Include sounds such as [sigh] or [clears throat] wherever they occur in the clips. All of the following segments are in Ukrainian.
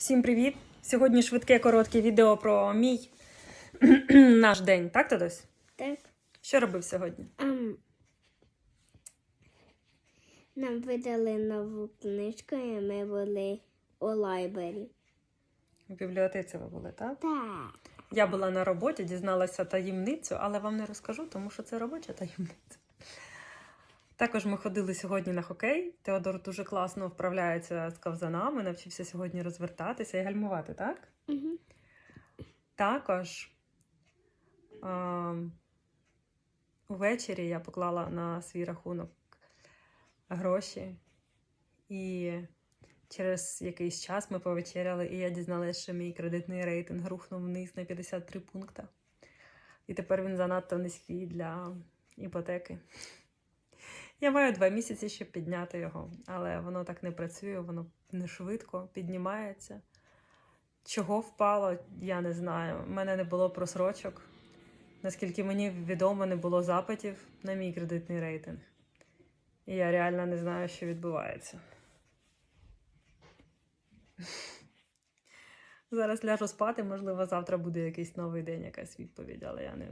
Всім привіт! Сьогодні швидке коротке відео про мій [clears throat] наш день, так, Тодось? Так. Що робив сьогодні? Ам, нам видали нову книжку, і ми були у лайбері. В бібліотеці ви були, так? Так. Я була на роботі, дізналася таємницю, але вам не розкажу, тому що це робоча таємниця. Також ми ходили сьогодні на хокей. Теодор дуже класно вправляється з ковзанами, навчився сьогодні розвертатися і гальмувати, так? Угу. Також а, увечері я поклала на свій рахунок гроші, і через якийсь час ми повечеряли, і я дізналася, що мій кредитний рейтинг рухнув вниз на 53 пункти. І тепер він занадто низький для іпотеки. Я маю два місяці, щоб підняти його, але воно так не працює, воно не швидко піднімається. Чого впало, я не знаю. У мене не було просрочок. Наскільки мені відомо, не було запитів на мій кредитний рейтинг. І я реально не знаю, що відбувається. Зараз ляжу спати, можливо, завтра буде якийсь новий день, якась відповідь, але я не,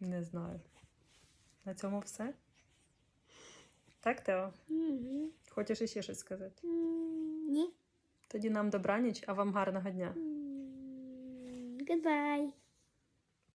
не знаю. На цьому все. Так, Тео? Угу. Хочеш іще щось сказати? Ні. Тоді нам добраніч, а вам гарного дня. Goodbye.